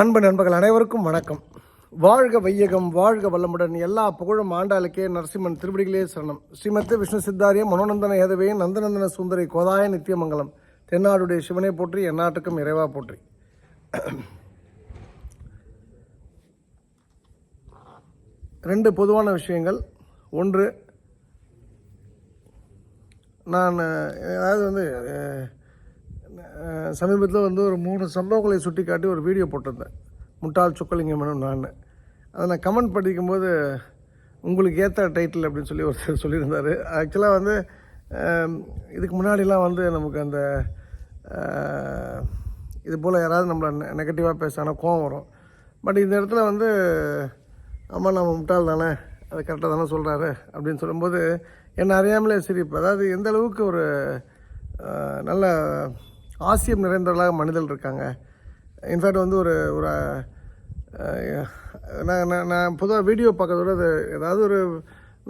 அன்பு நண்பர்கள் அனைவருக்கும் வணக்கம். வாழ்க வையகம் வாழ்க வல்லமுடன். எல்லா புகழும் ஆண்டாளுக்கே நரசிம்மன் திருவடிகளே சரணம். ஸ்ரீமத்து விஷ்ணு சித்தாரிய மனோநந்தன ஏதவே நந்தநந்தன சுந்தரி கோதாய நித்தியமங்கலம். தென்னாடுடைய சிவனை போற்றி எந்நாட்டுக்கும் இறைவா போற்றி. ரெண்டு பொதுவான விஷயங்கள். ஒன்று நான் அதாவது வந்து சமீபத்தில் வந்து ஒரு மூணு சம்பவங்களை சுட்டி காட்டி ஒரு வீடியோ போட்டிருந்தேன். முட்டாள் சொக்கலிங்கம் நான். அதை நான் கமெண்ட் படிக்கும்போது உங்களுக்கு ஏற்ற டைட்டில் அப்படின்னு சொல்லி ஒருத்தர் சொல்லியிருந்தார். ஆக்சுவலாக வந்து இதுக்கு முன்னாடிலாம் வந்து நமக்கு அந்த இது போல் யாராவது நம்மளை நெகட்டிவாக பேசினா கோவம் வரும். பட் இந்த இடத்துல வந்து ஆமாம் நம்ம முட்டாள் தானே அது கரெக்டாக தானே சொல்கிறாரு அப்படின்னு சொல்லும்போது என்னை அறியாமலே சிரிப்பு. அதாவது எந்த அளவுக்கு ஒரு நல்ல ஆசியம் நிறைந்தவர்களாக மனிதர்கள் இருக்காங்க. இன்ஃபேக்ட் வந்து ஒரு ஒரு நான் நான் நான் பொதுவாக வீடியோ பார்க்கறத விட அது ஏதாவது ஒரு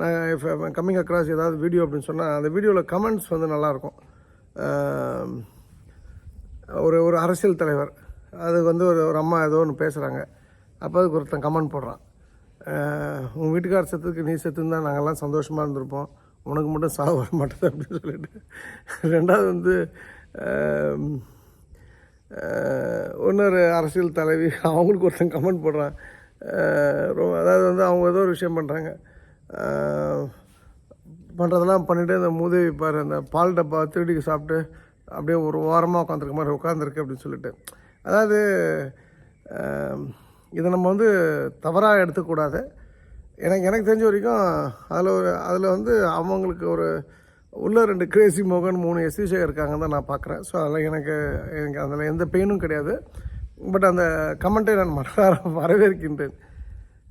நான் கம்மிங் அக்ராஸ் ஏதாவது வீடியோ அப்படின்னு சொன்னால் அந்த வீடியோவில் கமெண்ட்ஸ் வந்து நல்லாயிருக்கும். ஒரு ஒரு அரசியல் தலைவர் அது வந்து ஒரு ஒரு அம்மா ஏதோ ஒன்று பேசுகிறாங்க அப்போ அதுக்கு ஒருத்தன் கமெண்ட் போடுறான். உங்கள் உன் வீட்டுக்கார செத்துக்கு நீ செத்துருந்தா நாங்கள்லாம் சந்தோஷமாக இருந்திருப்போம். உனக்கு மட்டும் சாவு வர மாட்டேது அப்படின்னு சொல்லிட்டு. ரெண்டாவது வந்து இன்னொரு அரசியல் தலைவி அவங்களுக்கு ஒருத்தன் கமெண்ட் போடுறான். ரொம்ப அதாவது வந்து அவங்க ஏதோ ஒரு விஷயம் பண்ணுறாங்க பண்ணுறதெல்லாம் பண்ணிவிட்டு அந்த மூதேவி பாரு அந்த பால் டப்பா திருடிக்கு சாப்பிட்டு அப்படியே ஒரு வாரமாக உட்காந்துருக்க மாதிரி உட்காந்துருக்கு அப்படின்னு சொல்லிட்டு. அதாவது இதை நம்ம வந்து தவறாக எடுத்துக்கூடாது எனக்கு எனக்கு தெரிஞ்ச வரைக்கும் அதில் ஒரு அதில் வந்து அவங்களுக்கு ஒரு உள்ள ரெண்டு கிரேசி மோகன் மூணு எஸ்வி சேகர் இருக்காங்க தான் நான் பார்க்குறேன். ஸோ அதில் எனக்கு எனக்கு அதில் எந்த பெயினும் கிடையாது. பட் அந்த கமெண்ட்டை நான் மனதார வரவேற்கின்றேன்.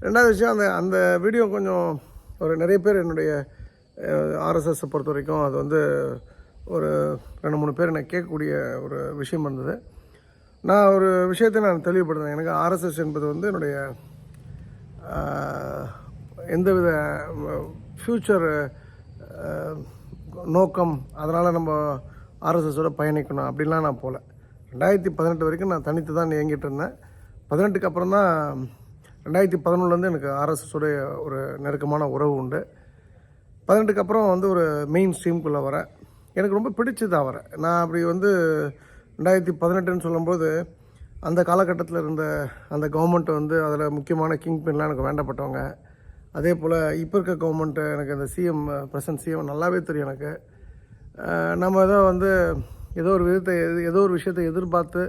ரெண்டாவது விஷயம் அந்த அந்த வீடியோ கொஞ்சம் ஒரு நிறைய பேர் என்னுடைய ஆர்எஸ்எஸ்ஸை பொறுத்த வரைக்கும் அது வந்து ஒரு ரெண்டு மூணு பேர் என்னை கேட்கக்கூடிய ஒரு விஷயம் இருந்தது. நான் ஒரு விஷயத்தை நான் தெளிவுபடுத்தேன் எனக்கு ஆர்எஸ்எஸ் என்பது வந்து என்னுடைய எந்தவித ஃப்யூச்சர் நோக்கம் அதனால் நம்ம ஆர்எஸ்எஸோட பயணிக்கணும். அப்படின்லாம் நான் போகல ரெண்டாயிரத்தி பதினெட்டு வரைக்கும் நான் தனித்து தான் இயங்கிட்டு இருந்தேன். பதினெட்டுக்கு அப்புறம் தான் ரெண்டாயிரத்தி பதினொன்றுலேருந்து எனக்கு ஆர்எஸ்எஸோடைய ஒரு நெருக்கமான உறவு உண்டு. பதினெட்டுக்கு அப்புறம் வந்து ஒரு மெயின் ஸ்ட்ரீம்குள்ளே வரேன் எனக்கு ரொம்ப பிடிச்சது அவரை. நான் அப்படி வந்து ரெண்டாயிரத்தி பதினெட்டுன்னு சொல்லும்போது அந்த காலகட்டத்தில் இருந்த அந்த கவர்மெண்ட் வந்து அதில் முக்கியமான கிங் பின்லாம் எனக்கு வேண்டப்பட்டவங்க. அதே போல் இப்போ இருக்க கவர்மெண்ட்டு எனக்கு அந்த சிஎம் ப்ரெசன்ட் சிஎம் நல்லாவே தெரியும் எனக்கு. நம்ம ஏதோ வந்து ஏதோ ஒரு விதத்தை எது- ஏதோ ஒரு விஷயத்தை எதிர்பார்த்து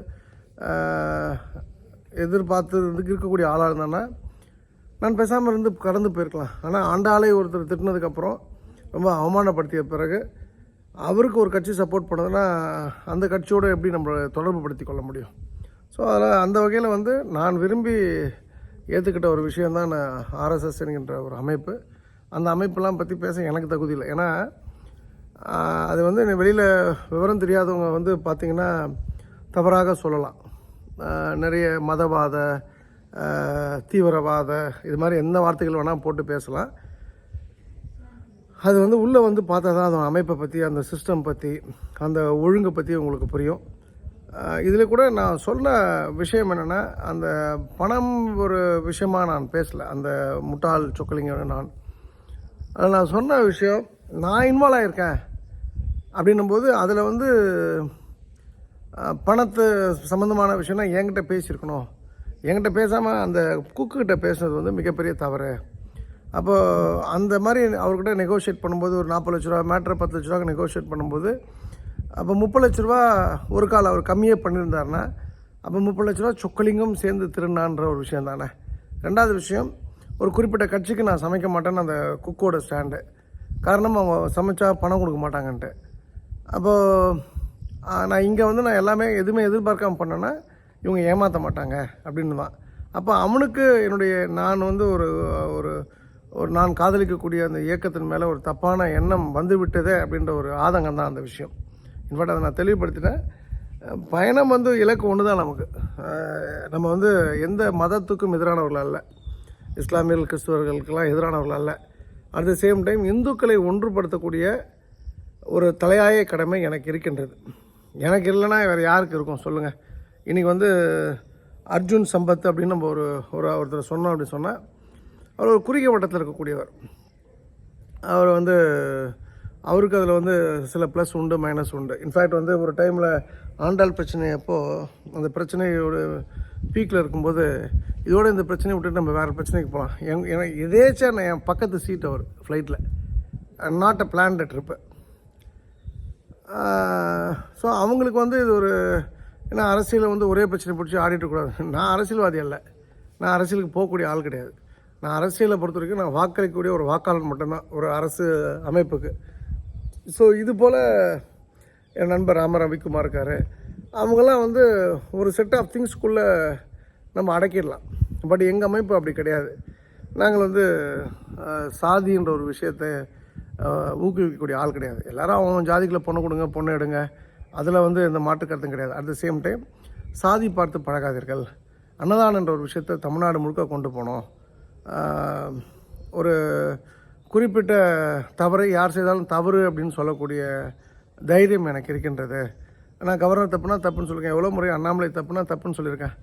எதிர்பார்த்து இதுக்கு இருக்கக்கூடிய ஆளாக இருந்தேன்னா நான் பேசாமல் இருந்து கடந்து போயிருக்கலாம். ஆனால் ஆண்டாளே ஒருத்தர் திட்டினதுக்கப்புறம் ரொம்ப அவமானப்படுத்திய பிறகு அவருக்கு ஒரு கட்சி சப்போர்ட் பண்ணதுன்னா அந்த கட்சியோடு எப்படி நம்ம தொடர்பு படுத்தி கொள்ள முடியும்? ஸோ அதில் அந்த வகையில் வந்து நான் விரும்பி ஏற்றுக்கிட்ட ஒரு விஷயந்தான் நான் ஆர்எஸ்எஸ் என்கின்ற ஒரு அமைப்பு. அந்த அமைப்பெல்லாம் பற்றி பேச எனக்கு தகுதி இல்லை. ஏன்னா அது வந்து வெளியில் விவரம் தெரியாதவங்க வந்து பார்த்திங்கன்னா தவறாக சொல்லலாம். நிறைய மதவாத தீவிரவாத இது மாதிரி எந்த வார்த்தைகள் வேணால் போட்டு பேசலாம். அது வந்து உள்ளே வந்து பார்த்தா தான் அந்த அமைப்பை பற்றி அந்த சிஸ்டம் பற்றி அந்த ஒழுங்கை பற்றி உங்களுக்கு புரியும். இதில் கூட நான் சொன்ன விஷயம் என்னென்னா அந்த பணம் ஒரு விஷயமா நான் பேசலை. அந்த முட்டாள் சொக்கலிங்க நான். அதில் நான் சொன்ன விஷயம் நான் இன்வால்வ் ஆகியிருக்கேன் அப்படின்னும்போது அதில் வந்து பணத்து சம்மந்தமான விஷயம்னா என்கிட்ட பேசியிருக்கணும். என்கிட்ட பேசாமல் அந்த குக்குக்கிட்ட பேசுனது வந்து மிகப்பெரிய தவறு. அப்போது அந்த மாதிரி அவர்கிட்ட நெகோஷியேட் பண்ணும்போது ஒரு நாற்பது லட்ச ரூபா மேட்ரை பத்து லட்ச ரூபா நெகோஷியேட் பண்ணும்போது அப்போ முப்பது லட்ச ரூபா ஒரு கால் அவர் கம்மியாக பண்ணியிருந்தாருன்னா அப்போ முப்பது லட்ச ரூபா சொக்கலிங்கம் சேர்ந்து திருநான்ற ஒரு விஷயம் தானே. ரெண்டாவது விஷயம் ஒரு குறிப்பிட்ட கட்சிக்கு நான் சமைக்க மாட்டேன்னு அந்த குக்கோட ஸ்டாண்டு காரணம் அவங்க சமைச்சா பணம் கொடுக்க மாட்டாங்கன்ட்டு. அப்போது நான் இங்கே வந்து நான் எல்லாமே எதுவுமே எதிர்பார்க்காம பண்ணேன்னா இவங்க ஏமாற்ற மாட்டாங்க அப்படின்னு தான் அப்போ அவனுக்கு என்னுடைய நான் வந்து ஒரு ஒரு ஒரு நான் காதலிக்கக்கூடிய அந்த இயக்கத்தின் மேலே ஒரு தப்பான எண்ணம் வந்து விட்டதே அப்படின்ற ஒரு ஆதங்கம் தான் அந்த விஷயம். இன்ஃபேக்ட் அதை நான் தெளிவுபடுத்தினேன் பயணம் வந்து இலக்கு ஒன்று தான் நமக்கு நம்ம வந்து எந்த மதத்துக்கும் எதிரானவர்கள் அல்ல. இஸ்லாமியர்கள் கிறிஸ்துவர்களுக்கெல்லாம் எதிரானவர்கள் அல்ல. அட் த சேம் டைம் இந்துக்களை ஒன்றுபடுத்தக்கூடிய ஒரு தலையாய கடமை எனக்கு இருக்கின்றது. எனக்கு இல்லைன்னா வேறு யாருக்கு இருக்கும்? சொல்லுங்கள் இன்றைக்கி வந்து அர்ஜுன் சம்பத் அப்படின்னு நம்ம ஒரு ஒரு ஒருத்தர் சொன்னோம் அப்படின்னு சொன்னால் அவர் ஒரு குறுகிய வட்டத்தில் இருக்கக்கூடியவர். அவர் வந்து அவருக்கு அதில் வந்து சில ப்ளஸ் உண்டு மைனஸ் உண்டு. இன்ஃபேக்ட் வந்து ஒரு டைமில் ஆண்டாள் பிரச்சனை அப்போது அந்த பிரச்சனையோட பீக்கில் இருக்கும்போது இதோட இந்த பிரச்சனையை விட்டுட்டு நம்ம வேறு பிரச்சனைக்கு போகலாம் எங் எனக்கு எதேச்சா நான் என் பக்கத்து சீட் அவர் ஃப்ளைட்டில் not a planned trip so அவங்களுக்கு வந்து இது ஒரு ஏன்னா அரசியலில் வந்து ஒரே பிரச்சனை பிடிச்சி ஆடிட்டுக்கூடாது நான் அரசியல்வாதி அல்ல. நான் அரசியலுக்கு போகக்கூடிய ஆள் கிடையாது. நான் அரசியலை பொறுத்த வரைக்கும் நான் வாக்களிக்கக்கூடிய ஒரு வாக்காளர் மட்டும்தான் ஒரு அரசு அமைப்புக்கு. ஸோ இது போல் என் நண்பர் ராம ரவிக்குமார் இருக்கார் அவங்கெல்லாம் வந்து ஒரு செட் ஆஃப் திங்ஸ்க்குள்ளே நம்ம அடக்கிடலாம். பட் எங்கள் அமைப்பு அப்படி கிடையாது. நாங்கள் வந்து சாதின்ற ஒரு விஷயத்தை ஊக்குவிக்கக்கூடிய ஆள் கிடையாது. எல்லோரும் அவங்க ஜாதிக்குள்ளே பொண்ணு கொடுங்க பொண்ணு எடுங்க. அதில் வந்து எந்த மாற்று கருத்தும் கிடையாது. அட் த சேம் டைம் சாதி பார்த்து பழகாதீர்கள். அன்னதானன்ற ஒரு விஷயத்தை தமிழ்நாடு முழுக்க கொண்டு போனோம். ஒரு குறிப்பிட்ட தவறை யார் செய்தாலும் தவறு அப்படின்னு சொல்லக்கூடிய தைரியம் எனக்கு இருக்கின்றது. நான் கவர்னர் தப்புனா தப்புன்னு சொல்லியிருக்கேன் எவ்வளோ முறை அண்ணாமலை தப்புனா தப்புன்னு சொல்லியிருக்கேன்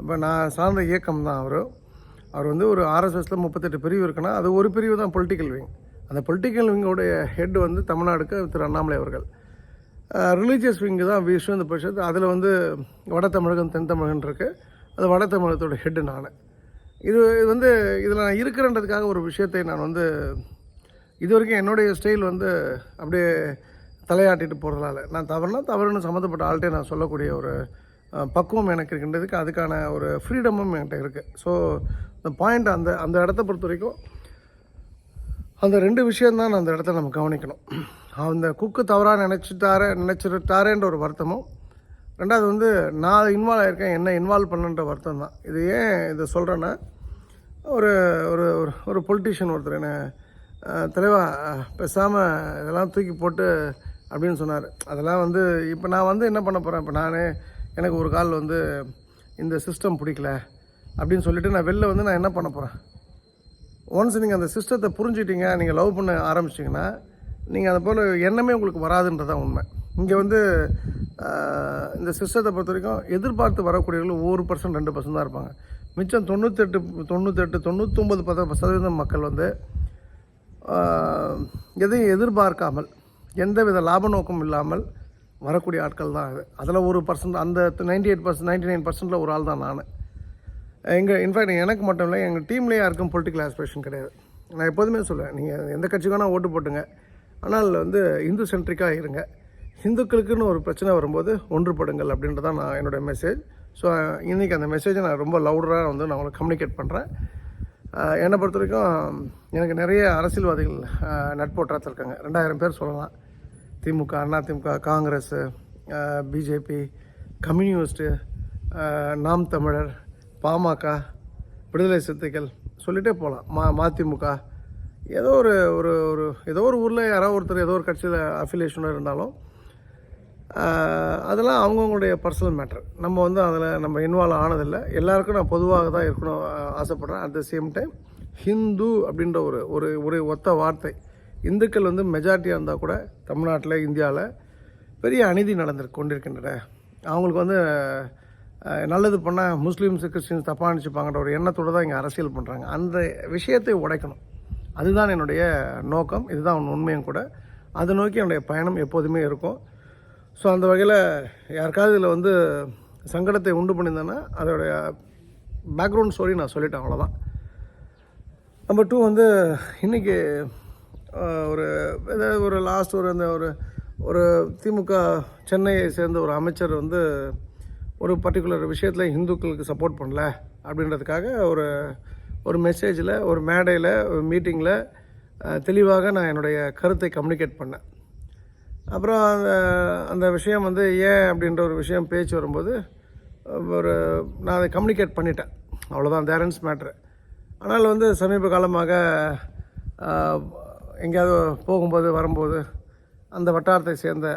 இப்போ நான் சார்ந்த இயக்கம் தான் அவர். அவர் வந்து ஒரு ஆர்எஸ்எஸில் முப்பத்தெட்டு பிரிவு இருக்குன்னா அது ஒரு பிரிவு தான் பொலிட்டிக்கல் விங் அந்த பொலிட்டிக்கல் விங்கோடைய ஹெட் வந்து தமிழ்நாடுக்கு திரு அண்ணாமலை அவர்கள். ரிலீஜியஸ் விங்கு தான் விஷ்ணு இந்த பட்சத்து அதில் வந்து வட தமிழகம் தென் தமிழகம் இருக்குது அது வட தமிழகத்தோட ஹெட்டு நான். இது இது வந்து இதில் நான் இருக்கிறன்றதுக்காக ஒரு விஷயத்தை நான் வந்து இது வரைக்கும் என்னுடைய ஸ்டைல் வந்து அப்படியே தலையாட்டிட்டு போகிறதால நான் தவறுனா தவறுன்னு சம்மந்தப்பட்ட ஆள்கிட்டே நான் சொல்லக்கூடிய ஒரு பக்குவம் எனக்கு இருக்கின்றதுக்கு அதுக்கான ஒரு ஃப்ரீடமும் என்கிட்ட இருக்குது ஸோ இந்த பாயிண்ட் அந்த அந்த இடத்த பொறுத்த வரைக்கும் அந்த ரெண்டு விஷயம்தான் அந்த இடத்த நம்ம கவனிக்கணும். அந்த குக்கு தவறாக நினச்சிட்டாரே நினச்சிட்டாரேன்ற ஒரு வருத்தமும் ரெண்டாவது வந்து நான் இன்வால்வ் ஆகிருக்கேன் என்ன இன்வால்வ் பண்ணுன்ற வருத்தம் தான். இது ஏன் இதை சொல்கிறேன்னா ஒரு ஒரு ஒரு ஒரு பொலிட்டிஷியன் ஒருத்தர் என்ன தலைவா பேசாமல் இதெல்லாம் தூக்கி போட்டு அப்படின்னு சொன்னார். அதெல்லாம் வந்து இப்போ நான் வந்து என்ன பண்ண போகிறேன் இப்போ நான் எனக்கு ஒரு கால் வந்து இந்த சிஸ்டம் பிடிக்கல அப்படின்னு சொல்லிட்டு நான் வெளில வந்து நான் என்ன பண்ண போகிறேன் ஒன்ஸ் நீங்கள் அந்த சிஸ்டத்தை புரிஞ்சுட்டீங்க நீங்கள் லவ் பண்ண ஆரம்பிச்சிங்கன்னா நீங்கள் அதை போல் எண்ணமே உங்களுக்கு வராதுன்றதான் உண்மை. இங்கே வந்து இந்த சிஸ்டத்தை பொறுத்த வரைக்கும் எதிர்பார்த்து வரக்கூடியவர்கள் ஒரு பர்சன்ட் ரெண்டு பர்சன்ட் தான் இருப்பாங்க. மிச்சம் தொண்ணூத்தெட்டு தொண்ணூத்தெட்டு தொண்ணூத்தொம்பது பத சதவீதம் மக்கள் வந்து எதையும் எதிர்பார்க்காமல் எந்தவித லாப நோக்கம் இல்லாமல் வரக்கூடிய ஆட்கள் தான் அது. அதில் ஒரு பர்சன்ட் அந்த ninety eight percent ninety nine பர்சன்டில் ஒரு ஆள் தான் நான். எங்கள் இன்ஃபேக்ட் எனக்கு மட்டும் இல்லை எங்கள் டீம்லேயே யாருக்கும் பொலிட்டிக்கல் ஆஸ்பிரேஷன் கிடையாது. நான் எப்போதுமே சொல்லுவேன் நீங்கள் எந்த கட்சிக்கு வேணால் ஓட்டு போட்டுங்க. ஆனால் வந்து இந்து சென்ட்ரிக்காக இருங்க. இந்துக்களுக்குன்னு ஒரு பிரச்சனை வரும்போது ஒன்றுபடுங்கள் அப்படின்றதான் நான் என்னுடைய மெசேஜ் ஸோ இன்றைக்கி அந்த மெசேஜை நான் ரொம்ப லவுடராக வந்து நான் உங்களுக்கு கம்யூனிகேட் பண்ணுறேன் என்னை பொறுத்த வரைக்கும் எனக்கு நிறைய அரசியல்வாதிகள் ஆஹ், இருக்காங்க. ரெண்டாயிரம் பேர் சொல்லலாம். DMK AIADMK Congress BJP communist Naam Tamilar PMK விடுதலை சிறுத்தைகள் சொல்லிட்டே போகலாம். மா மதிமுக. ஏதோ ஒரு ஒரு ஒரு ஏதோ ஒரு ஊரில் யாராவது ஒருத்தர் ஏதோ ஒரு கட்சியில் அஃபிலியேஷனாக இருந்தாலும் அதெல்லாம் அவங்கவுங்களுடைய பர்சனல் மேட்டர் நம்ம வந்து அதில் நம்ம இன்வால்வ் ஆனதில்லை. எல்லாருக்கும் நான் பொதுவாக தான் இருக்கணும் ஆசைப்பட்றேன். At the same time Hindu அப்படின்ற ஒரு ஒரு ஒரு ஒத்த வார்த்தை. இந்துக்கள் வந்து மெஜாரிட்டியாக இருந்தால் கூட தமிழ்நாட்டில் இந்தியாவில் பெரிய அநீதி நடந்து கொண்டிருக்கின்றன. அவங்களுக்கு வந்து நல்லது பண்ணால் முஸ்லீம்ஸ் கிறிஸ்டின்ஸ் தப்பாக நினச்சிப்பாங்கன்ற ஒரு எண்ணத்தோடு தான் இங்கே அரசியல் பண்ணுறாங்க அந்த விஷயத்தை உடைக்கணும். அதுதான் என்னுடைய நோக்கம். இதுதான் உண்மையும் கூட. அதை நோக்கி என்னுடைய பயணம் எப்போதுமே இருக்கும். ஸோ அந்த வகையில் யாருக்காவது இதில் வந்து சங்கடத்தை உண்டு பண்ணியிருந்தேன்னா அதோடைய பேக்ரவுண்ட் ஸ்டோரி நான் சொல்லிட்டேன் அவ்வளோதான் நம்பர் டூ வந்து இன்றைக்கி ஒரு ஏதாவது ஒரு லாஸ்ட் ஒரு அந்த ஒரு ஒரு திமுக சென்னையை சேர்ந்த ஒரு அமைச்சர் வந்து ஒரு பர்டிகுலர் விஷயத்தில் இந்துக்களுக்கு சப்போர்ட் பண்ணல அப்படின்றதுக்காக ஒரு ஒரு மெசேஜில் ஒரு மேடையில் ஒரு மீட்டிங்கில் தெளிவாக நான் என்னுடைய கருத்தை கம்யூனிகேட் பண்ணேன். அப்புறம் அந்த அந்த விஷயம் வந்து ஏன் அப்படின்ற ஒரு விஷயம் பேச்சு வரும்போது ஒரு நான் அதை கம்யூனிகேட் பண்ணிட்டேன். அவ்வளோதான் தேரன்ஸ் மேட்ரு ஆனால் வந்து சமீப காலமாக எங்கேயாவது போகும்போது வரும்போது அந்த வட்டாரத்தை சேர்ந்த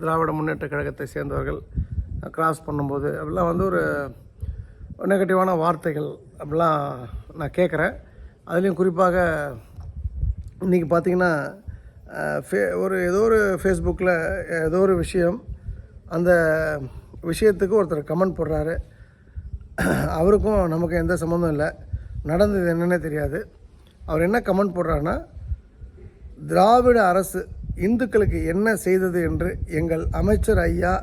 திராவிட முன்னேற்ற கழகத்தை சேர்ந்தவர்கள் கிராஸ் பண்ணும்போது அப்படிலாம் வந்து ஒரு நெகட்டிவான வார்த்தைகள் அப்படிலாம் நான் கேட்குறேன். அதுலேயும் குறிப்பாக இன்றைக்கி பார்த்தீங்கன்னா ஃபே ஒரு ஏதோ ஒரு ஃபேஸ்புக்கில் ஏதோ ஒரு விஷயம் அந்த விஷயத்துக்கு ஒருத்தர் கமெண்ட் போடுறாரு. அவருக்கும் நமக்கு எந்த சம்மந்தம் இல்லை. நடந்தது என்னன்னே தெரியாது. அவர் என்ன கமெண்ட் போடுறாருன்னா திராவிட அரசு இந்துக்களுக்கு என்ன செய்தது என்று எங்கள் அமைச்சர் ஐயா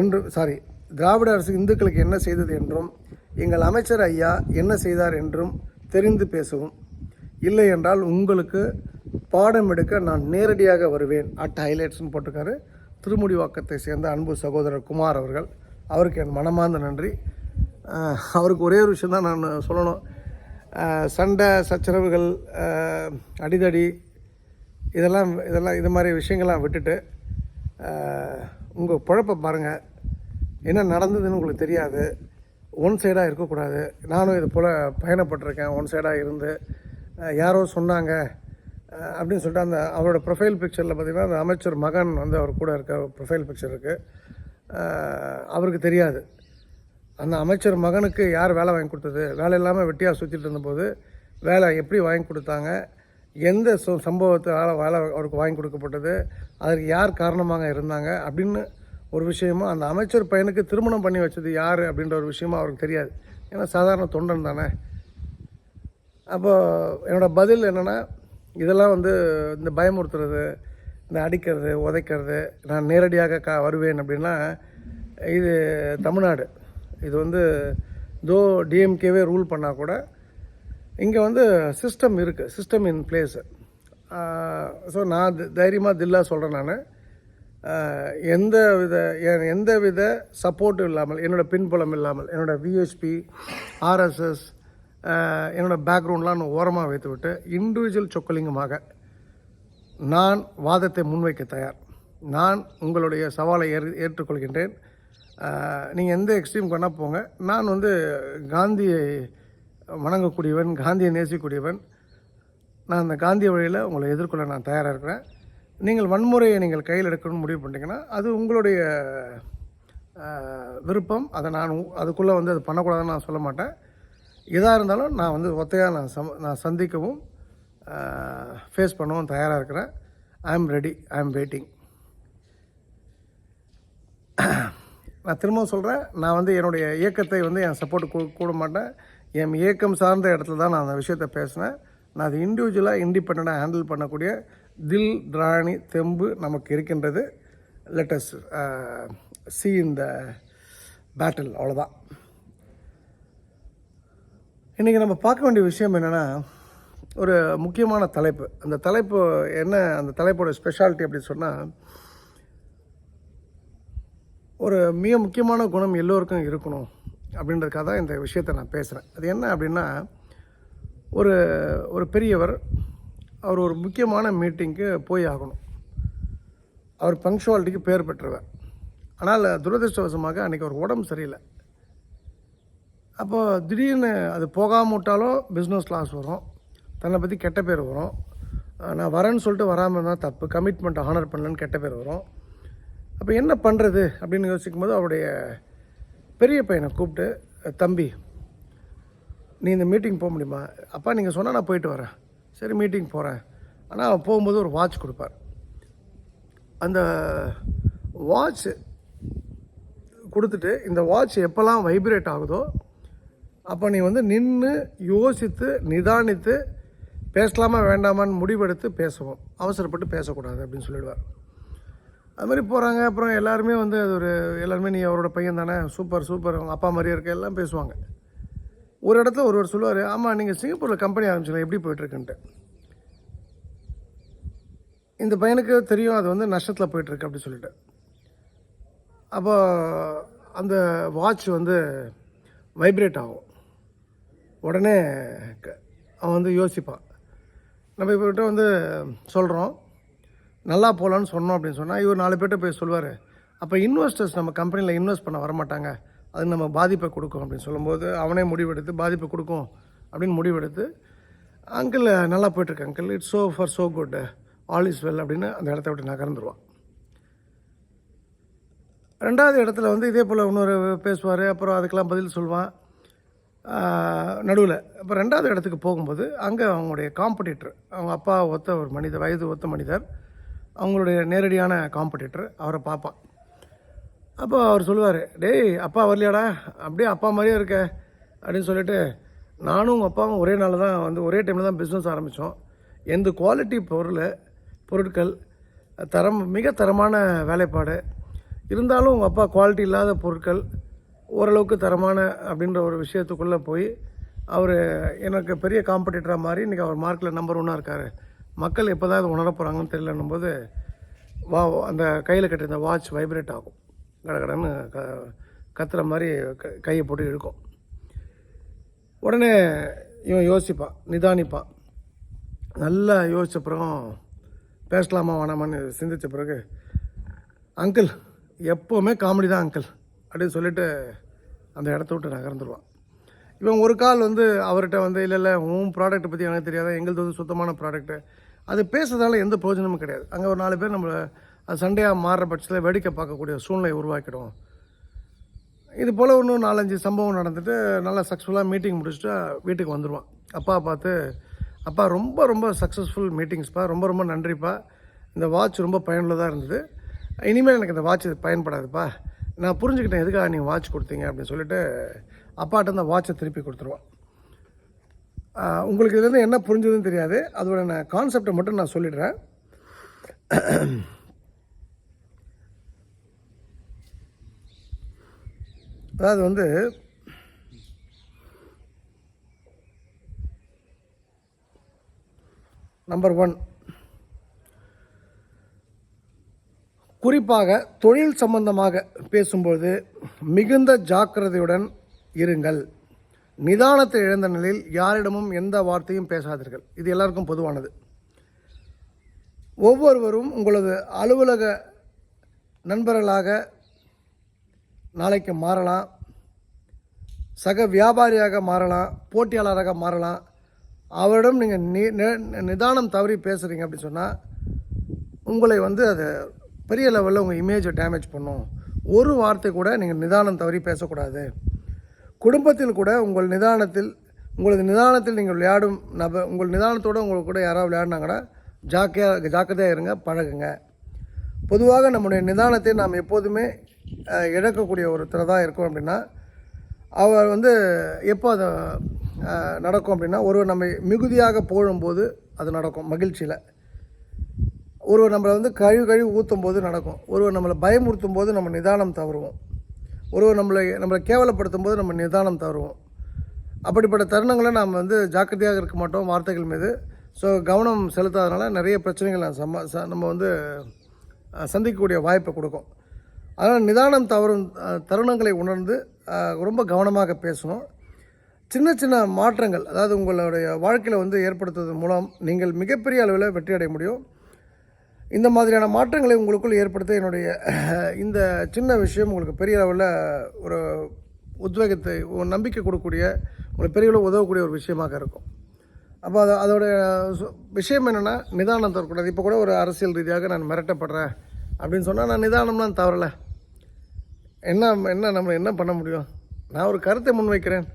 என்று சாரி திராவிட அரசு இந்துக்களுக்கு என்ன செய்தது என்றும் எங்கள் அமைச்சர் ஐயா என்ன செய்தார் என்றும் தெரிந்து பேசவும். இல்லை என்றால் உங்களுக்கு பாடம் எடுக்க நான் நேரடியாக வருவேன் அட் ஹைலைட்ஸ்னு போட்டிருக்காரு. திருமுடிவாக்கத்தை சேர்ந்த அன்பு சகோதரர் குமார் அவர்கள் அவருக்கு என் மனமார்ந்த நன்றி. அவருக்கு ஒரே ஒரு விஷயம் தான் நான் சொல்லணும். சண்டை சச்சரவுகள் அடிதடி இதெல்லாம் இதெல்லாம் இது மாதிரி விஷயங்கள்லாம் விட்டுட்டு உங்கள் குழப்ப பாருங்கள் என்ன நடந்ததுன்னு உங்களுக்கு தெரியாது. ஒன் சைடாக இருக்கக்கூடாது. நானும் இது போல் பயணப்பட்டிருக்கேன். ஒன் சைடாக இருந்து யாரோ சொன்னாங்க. அப்படின்னு சொல்லிட்டு அந்த அவரோட ப்ரொஃபைல் பிக்சரில் பார்த்திங்கன்னா அந்த அமைச்சர் மகன் வந்து அவர் கூட இருக்க ப்ரொஃபைல் பிக்சர் இருக்குது அவருக்கு தெரியாது. அந்த அமைச்சர் மகனுக்கு யார் வேலை வாங்கி கொடுத்தது? வேலை இல்லாமல் வெட்டியாக சுற்றிட்டு இருந்தபோது வேலை எப்படி வாங்கி கொடுத்தாங்க? எந்த சம்பவத்தை சம்பவத்தால் வேலை அவருக்கு வாங்கி கொடுக்கப்பட்டது? அதற்கு யார் காரணமாக இருந்தாங்க? அப்படின்னு ஒரு விஷயமும் அந்த அமைச்சர் பையனுக்கு திருமணம் பண்ணி வச்சது யார்? அப்படின்ற ஒரு விஷயமும் அவருக்கு தெரியாது. ஏன்னா சாதாரண தொண்டன் தானே? அப்போது என்னோடய பதில் என்னென்னா இதெல்லாம் வந்து இந்த பயமுறுத்துறது இந்த அடிக்கிறது உதைக்கிறது நான் நேரடியாக கா வருவேன் அப்படின்னா இது தமிழ்நாடு. இது வந்து தோ டிஎம்கேவே ரூல் பண்ணால் கூட இங்கே வந்து சிஸ்டம் இருக்குது சிஸ்டம் இன் பிளேஸு ஸோ நான் தைரியமாக தில்லா சொல்கிறேன் நான். எந்த வித எந்த வித சப்போர்ட்டும் இல்லாமல் என்னோட பின்புலம் இல்லாமல் என்னோட விஎஸ்பி ஆர்எஸ்எஸ் என்னோடய பேக்ரவுண்ட்லாம் நான் ஓரமாக வைத்துவிட்டு இண்டிவிஜுவல் சொக்கலிங்கமாக நான் வாதத்தை முன்வைக்க தயார். நான் உங்களுடைய சவாலை ஏற் ஏற்றுக்கொள்கின்றேன். நீங்கள் எந்த எக்ஸ்ட்ரீம் வேணால் போங்க. நான் வந்து காந்தியை வணங்கக்கூடியவன் காந்தியை நேசிக்கக்கூடியவன். நான் அந்த காந்திய வழியில் உங்களை எதிர்கொள்ள நான் தயாராக இருக்கிறேன். நீங்கள் வன்முறையை நீங்கள் கையில் எடுக்கணும்னு முடிவு பண்ணிட்டீங்கன்னா அது உங்களுடைய விருப்பம். அதை நான் அதுக்குள்ளே வந்து அது பண்ணக்கூடாதுன்னு நான் சொல்ல மாட்டேன். எதாக இருந்தாலும் நான் வந்து ஒத்தையாக நான் சம நான் சந்திக்கவும் ஃபேஸ் பண்ணவும் தயாராக இருக்கிறேன். ஐ ஆம் ரெடி ஐ ஆம் வெயிட்டிங் நான் திரும்பவும் சொல்கிறேன் நான் வந்து என்னுடைய இயக்கத்தை வந்து என் சப்போர்ட் கூ கூட மாட்டேன். என் இயக்கம் சார்ந்த இடத்துல தான் நான் அந்த விஷயத்தை பேசினேன். நான் அது இண்டிவிஜுவலாக இண்டிபெண்ட்டாக ஹேண்டில் பண்ணக்கூடிய தில் திராணி தெம்பு நமக்கு இருக்கின்றது. லெட்டஸ்ட் சி இந்த பேட்டில் அவ்வளோதான் இன்றைக்கி நம்ம பார்க்க வேண்டிய விஷயம் என்னென்னா ஒரு முக்கியமான தலைப்பு. அந்த தலைப்பு என்ன அந்த தலைப்போட ஸ்பெஷாலிட்டி அப்படின்னு சொன்னால் ஒரு மிக முக்கியமான குணம் எல்லோருக்கும் இருக்கணும் அப்படின்றதுக்காக தான் இந்த விஷயத்தை நான் பேசுகிறேன் அது என்ன அப்படின்னா ஒரு ஒரு பெரியவர் அவர் ஒரு முக்கியமான மீட்டிங்க்கு போய் ஆகணும். அவர் பங்க்சுவாலிட்டிக்கு பேர் பெற்றவர். ஆனால் துரதிருஷ்டவசமாக அன்றைக்கி ஒரு உடம்பு சரியில்லை. அப்போது திடீர்னு அது போகாமல் விட்டாலும் பிஸ்னஸ் லாஸ் வரும். தன்னை பற்றி கெட்ட பேர் வரும். நான் வரேன்னு சொல்லிட்டு வராமல் இருந்தால் தப்பு. கமிட்மெண்ட் ஹானர் பண்ணலன்னு கெட்ட பேர் வரும். அப்போ என்ன பண்ணுறது அப்படின்னு யோசிக்கும் போது அவருடைய பெரிய பையனை கூப்பிட்டு தம்பி நீ இந்த மீட்டிங் போக முடியுமா? அப்பா நீங்கள் சொன்னால் நான் போயிட்டு வரேன். சரி மீட்டிங் போகிறேன் ஆனால் அவன் போகும்போது ஒரு வாட்ச் கொடுப்பார். அந்த வாட்ச் கொடுத்துட்டு இந்த வாட்ச் எப்போல்லாம் வைப்ரேட் ஆகுதோ அப்போ நீ வந்து நின்று யோசித்து நிதானித்து பேசலாமா வேண்டாமான்னு முடிவெடுத்து பேசுவோம். அவசரப்பட்டு பேசக்கூடாது அப்படின்னு சொல்லிடுவார். அது மாதிரி போகிறாங்க அப்புறம் எல்லாருமே வந்து அது ஒரு எல்லாருமே நீ அவரோட பையன் தானே சூப்பர் சூப்பர் அவங்க அப்பா மாதிரியே இருக்க எல்லாம் பேசுவாங்க. ஒரு இடத்துல ஒருவர் சொல்லுவார் ஆமாம் நீங்கள் சிங்கப்பூரில் கம்பெனி ஆரம்பிச்சிங்க எப்படி போயிட்டுருக்குன்ட்டு. இந்த பையனுக்கு தெரியும் அது வந்து நஷ்டத்தில் போயிட்டுருக்கு அப்படி சொல்லிட்டு. அப்போ அந்த வாட்ச் வந்து வைப்ரேட் ஆகும். உடனே க- அவன் வந்து யோசிப்பான். நம்ம இவர்கிட்ட வந்து சொல்கிறோம் நல்லா போகலான்னு சொன்னோம் அப்படின்னு சொன்னால் இவர் நாலு பேர்கிட்ட போய் சொல்லுவார். அப்போ இன்வெஸ்டர்ஸ் நம்ம கம்பெனியில் இன்வெஸ்ட் பண்ண வரமாட்டாங்க. அது நம்ம பாதிப்பை கொடுக்கும் அப்படின்னு சொல்லும்போது அவனே முடிவெடுத்து பாதிப்பை கொடுக்கும் அப்படின்னு முடிவெடுத்து அங்கிள் நல்லா போயிட்டுருக்கு uncle it's so far so good all is well அப்படின்னு அந்த இடத்த விட்டு நகர்ந்துருவான் ரெண்டாவது இடத்துல வந்து இதே போல் இன்னொரு பேசுவார். அப்புறம் அதுக்கெல்லாம் பதில் சொல்லுவான். நடுவில். அப்போ ரெண்டாவது இடத்துக்கு போகும்போது அங்கே அவங்களுடைய காம்படிட்டர் அவங்க அப்பா ஒத்த ஒரு மனிதர் வயது ஒத்த மனிதர் அவங்களுடைய நேரடியான காம்படிட்டர் அவரை பார்ப்பான். அப்போ அவர் சொல்லுவார் டேய் அப்பா வரலையாடா? அப்படியே அப்பா மாதிரியே இருக்க. அப்படின்னு சொல்லிட்டு நானும் உங்கள் அப்பாவும் ஒரே நாளில் தான் வந்து ஒரே டைமில் தான் பிஸ்னஸ் ஆரம்பித்தோம் எந்த குவாலிட்டி பொருள் பொருட்கள் தரம் மிக தரமான வேலைப்பாடு இருந்தாலும் உங்கள் அப்பா குவாலிட்டி இல்லாத பொருட்கள் ஓரளவுக்கு தரமான அப்படின்ற ஒரு விஷயத்துக்குள்ளே போய் அவர் எனக்கு பெரிய காம்படிட்டராக மாதிரி இன்றைக்கி அவர் மார்க்கில் நம்பர் ஒன்னாக இருக்கார். மக்கள் எப்போ தான் அதை உணர போகிறாங்கன்னு தெரியலன்னும் போது வா அந்த கையில் கட்டிருந்த வாட்ச் வைப்ரேட் ஆகும். கடகடன்னு க கத்துற மாதிரி க கையை போட்டு இழுக்கும். உடனே இவன் யோசிப்பான் நிதானிப்பான் நல்லா யோசித்த பிறகும் பேசலாமா வேணாமான்னு சிந்தித்த பிறகு அங்கிள் எப்போவுமே காமெடி தான் அங்கிள் அப்படின்னு சொல்லிட்டு அந்த இடத்த விட்டு நகர்ந்துருவான். இவன் ஒரு கால் வந்து அவர்கிட்ட வந்து இல்லை இல்லை உன் ப்ராடக்ட்டை பற்றி எனக்கு தெரியாதா. எங்களுது வந்து சுத்தமான ப்ராடக்ட்டு அது பேசுறதால எந்த பிரயோஜனமும் கிடையாது. அங்கே ஒரு நாலு பேர் நம்மளை அது சண்டையாக மாறுற பட்சத்தில் வேடிக்கை பார்க்கக்கூடிய சூழ்நிலை உருவாக்கிடும் இது போல் இன்னும் நாலஞ்சு சம்பவம் நடந்துட்டு நல்லா சக்ஸஸ்ஃபுல்லாக மீட்டிங் முடிச்சுட்டு வீட்டுக்கு வந்துடுவான் அப்பா பார்த்து அப்பா ரொம்ப ரொம்ப சக்ஸஸ்ஃபுல் மீட்டிங்ஸ்ப்பா ரொம்ப ரொம்ப நன்றிப்பா. இந்த வாட்ச் ரொம்ப பயனுள்ளதாக இருந்தது. இனிமேல் எனக்கு இந்த வாட்ச் பயன்படாதுப்பா. நான் புரிஞ்சுக்கிட்டேன் எதுக்காக நீங்கள் வாட்ச் கொடுத்தீங்க அப்படின்னு சொல்லிட்டு அப்பாட்ட அந்த வாட்சை திருப்பி கொடுத்துருவான். உங்களுக்கு இதுலேருந்து என்ன புரிஞ்சதுன்னு தெரியாது. அதோட நான் கான்செப்டை மட்டும் நான் சொல்லிடுறேன். அதாவது வந்து நம்பர் ஒன் குறிப்பாக தொழில் சம்பந்தமாக பேசும்போது மிகுந்த ஜாக்கிரதையுடன் இருங்கள். நிதானத்தை இழந்த நிலையில் யாரிடமும் எந்த வார்த்தையும் பேசாதீர்கள். இது எல்லாருக்கும் பொதுவானது. ஒவ்வொருவரும் உங்களது அலுவலக நண்பர்களாக நாளைக்கு மாறலாம். சக வியாபாரியாக மாறலாம். போட்டியாளராக மாறலாம். அவரிடம் நீங்கள் நி நிதானம் தவறி பேசுகிறீங்க அப்படின்னு சொன்னால் உங்களை வந்து அது பெரிய லெவலில் உங்கள் இமேஜை டேமேஜ் பண்ணும். ஒரு வார்த்தை கூட நீங்கள் நிதானம் தவறி பேசக்கூடாது. குடும்பத்தில் கூட உங்கள் நிதானத்தில் உங்களது நிதானத்தில் நீங்கள் விளையாடும் நபர் உங்கள் நிதானத்தோடு உங்களுக்கு கூட யாராவது விளையாடினாங்கன்னா ஜாக்கியாக ஜாக்கிரதையாக இருங்க பழகுங்க. பொதுவாக நம்முடைய நிதானத்தை நாம் எப்போதுமே இழக்கக்கூடிய ஒருத்தர் தான் இருக்கோம் அப்படின்னா அவர் வந்து எப்போ அதை நடக்கும் அப்படின்னா ஒருவர் நம்மை மிகுதியாக போடும்போது அது நடக்கும் மகிழ்ச்சியில். ஒருவர் நம்மளை வந்து கழிவு கழிவு ஊற்றும் போது நடக்கும் ஒருவர் நம்மளை பயமுறுத்தும் போது நம்ம நிதானம் தவறுவோம். ஒருவர் நம்மளை நம்மளை கேவலப்படுத்தும் போது நம்ம நிதானம் தவறுவோம். அப்படிப்பட்ட தருணங்களை நாம் வந்து ஜாக்கிரதையாக இருக்க மாட்டோம் வார்த்தைகள் மீது. ஸோ கவனம் செலுத்தாதனால நிறைய பிரச்சனைகள் நான் சம்ம ச- நம்ம வந்து சந்திக்கக்கூடிய வாய்ப்பை கொடுக்கும். அதனால் நிதானம் தவறும் தருணங்களை உணர்ந்து ரொம்ப கவனமாக பேசணும். சின்ன சின்ன மாற்றங்கள் அதாவது உங்களுடைய வாழ்க்கையில் வந்து ஏற்படுத்துவதன் மூலம் நீங்கள் மிகப்பெரிய அளவில் வெற்றி அடைய முடியும். இந்த மாதிரியான மாற்றங்களை உங்களுக்குள் ஏற்படுத்த என்னுடைய இந்த சின்ன விஷயம் உங்களுக்கு பெரிய அளவில் ஒரு உத்வேகத்தை ஒரு நம்பிக்கை கொடுக்கக்கூடிய உங்களுக்கு பெரிய அளவு உதவக்கூடிய ஒரு விஷயமாக இருக்கும். அப்போ அது அதோடைய விஷயம் என்னென்னா நிதானம் தரக்கூடாது இப்போ கூட ஒரு அரசியல் ரீதியாக நான் மிரட்டப்படுறேன் அப்படின்னு சொன்னால் நான் நிதானம்லாம் தவறலை. என்ன என்ன நம்ம என்ன பண்ண முடியும்? நான் ஒரு கருத்தை முன்வைக்கிறேன்.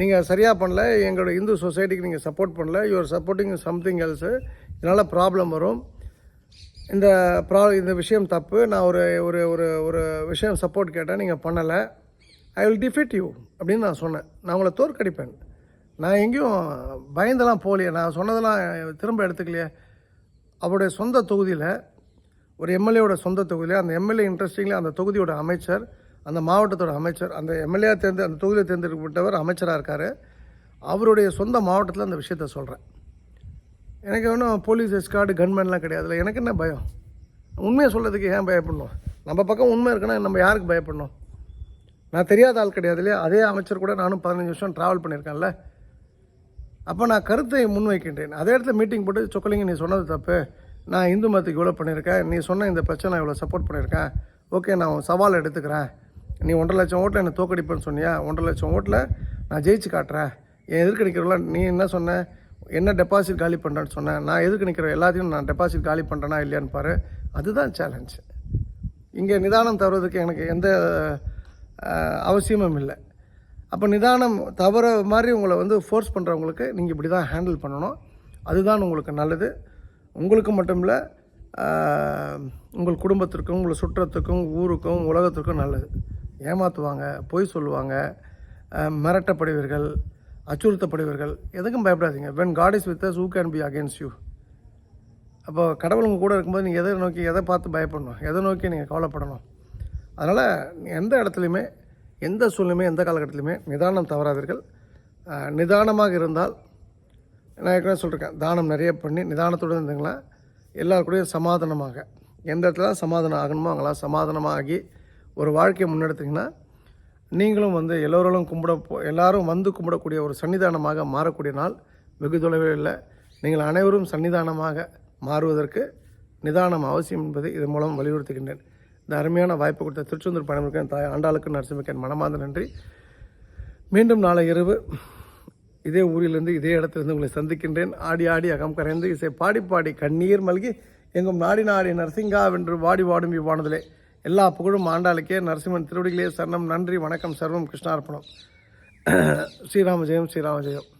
நீங்கள் சரியாக பண்ணல எங்களோட இந்து சொசைட்டிக்கு நீங்கள் சப்போர்ட் பண்ணல யூஆர் சப்போர்ட்டிங் சம்திங் எல்ஸு இதனால் ப்ராப்ளம் வரும். இந்த ப்ரா இந்த விஷயம் தப்பு. நான் ஒரு ஒரு ஒரு ஒரு விஷயம் சப்போர்ட் கேட்டேன். நீங்கள் பண்ணலை. ஐ வில் டிஃபிட் யூ அப்படின்னு நான் சொன்னேன். நான் உங்களை தோற்கடிப்பேன். நான் எங்கேயும் பயந்தெல்லாம் போகலையே. நான் சொன்னதெல்லாம் திரும்ப எடுத்துக்கலையே. அவருடைய சொந்த தொகுதியில் ஒரு எம்எல்ஏவோட சொந்த தொகுதியில் அந்த எம்எல்ஏ இன்ட்ரெஸ்டிங்கில் அந்த தொகுதியோட அமைச்சர் அந்த மாவட்டத்தோட அமைச்சர் அந்த எம்எல்ஏ தேர்ந்து அந்த தொகுதியில் தேர்ந்தெடுக்கப்பட்டவர் அமைச்சராக இருக்கார். அவருடைய சொந்த மாவட்டத்தில் அந்த விஷயத்த சொல்கிறேன் எனக்கு ஒன்றும் போலீஸ் எஸ்கார்டு கன்மேன்லாம் கிடையாதுல்ல. எனக்கு என்ன பயம்? உண்மையை சொல்கிறதுக்கு ஏன் பயப்படணும்? நம்ம பக்கம் உண்மை இருக்குன்னா நம்ம யாருக்கு பயப்படணும்? நான் தெரியாத ஆள் கிடையாது இல்லையா? அதே அமைச்சர் கூட நானும் பதினஞ்சு வருஷம் ட்ராவல் பண்ணியிருக்கேன்ல. அப்போ நான் கருத்தை முன்வைக்கின்றேன். அதே இடத்துல மீட்டிங் போட்டு சொக்கலிங்க நீ சொன்னது தப்பு. நான் இந்து மதத்துக்கு இவ்வளோ பண்ணியிருக்கேன். நீ சொன்ன இந்த பிரச்சனை நான் இவ்வளோ சப்போர்ட் பண்ணியிருக்கேன். ஓகே நான் உன் சவால் எடுத்துக்கிறேன். நீ ஒன்றரை லட்சம் ஓட்டில் என்னை தோக்கடிப்பேன்னு சொன்னியா? ஒன்றரை லட்சம் ஓட்டில் நான் ஜெயிச்சு காட்டுறேன். என் எதிர்க்கடிக்கிறவங்கள நீ என்ன சொன்ன? என்ன டெபாசிட் காலி பண்ணுறேன்னு சொன்னேன். நான் எதுக்கு நிற்கிற எல்லாத்தையும் நான் டெபாசிட் காலி பண்ணுறேனா இல்லையான்னு பாரு. அதுதான் சேலஞ்சு இங்கே நிதானம் தவறதுக்கு எனக்கு எந்த அவசியமும் இல்லை. அப்போ நிதானம் தவற மாதிரி உங்களை வந்து ஃபோர்ஸ் பண்ணுறவங்களுக்கு நீங்கள் இப்படி தான் ஹேண்டில் பண்ணணும். அதுதான் உங்களுக்கு நல்லது. உங்களுக்கு மட்டும் இல்லை உங்கள் குடும்பத்திற்கும் உங்களை சுற்றத்துக்கும் ஊருக்கும் உலகத்திற்கும் நல்லது. ஏமாற்றுவாங்க பொய் சொல்லுவாங்க மிரட்டப்படுவீர்கள். அச்சுறுத்தப்படுவீர்கள். எதுக்கும் பயப்படாதீங்க. When God is with who can be against you அப்போ கடவுள் உங்கள் கூட இருக்கும்போது நீங்கள் எதை நோக்கி எதை பார்த்து பயப்படணும்? எதை நோக்கி நீங்கள் கவலைப்படணும்? அதனால் எந்த இடத்துலையுமே எந்த சூழ்நிலையுமே எந்த காலகட்டத்திலையுமே நிதானம் தவறாதீர்கள். நிதானமாக இருந்தால் நான் ஏற்கனவே சொல்லியிருக்கேன் தானம் நிறைய பண்ணி நிதானத்துடன் இருந்தீங்களா? எல்லாருக்கூடையும் சமாதானமாக. எந்த இடத்துல சமாதானம் ஆகணுமோ அங்கெல்லாம் சமாதானமாகி ஒரு வாழ்க்கையை முன்னெடுத்திங்கன்னா நீங்களும் வந்து எல்லோரும் கும்பிட போ எல்லாரும் வந்து கும்பிடக்கூடிய ஒரு சன்னிதானமாக மாறக்கூடிய நாள் வெகு தொலைவில் இல்லை. நீங்கள் அனைவரும் சன்னிதானமாக மாறுவதற்கு நிதானம் அவசியம் என்பதை இதன் மூலம் வலியுறுத்துகின்றேன். இந்த அருமையான வாய்ப்பு கொடுத்த திருச்செந்தூர் பயணமிக்க தாய் ஆண்டாளுக்கு நரசிம்மக்கன் மனமார்ந்த நன்றி. மீண்டும் நாளை இரவு இதே ஊரிலிருந்து இதே இடத்திலிருந்து உங்களை சந்திக்கின்றேன். ஆடி ஆடி அகம் கரைந்து இசை பாடி பாடி கண்ணீர் மல்கி எங்கும் நாடி நாடி நரசிங்கா வென்று வாடி வாடும் இவ்வானதிலே. எல்லா புகழும் ஆண்டாளுக்கே. நரசிம்மன் திருவடிகளே சரணம். நன்றி. வணக்கம். சர்வம் கிருஷ்ணார்ப்பணம். ஸ்ரீராம ஜெயம் ஸ்ரீராம ஜெயம்.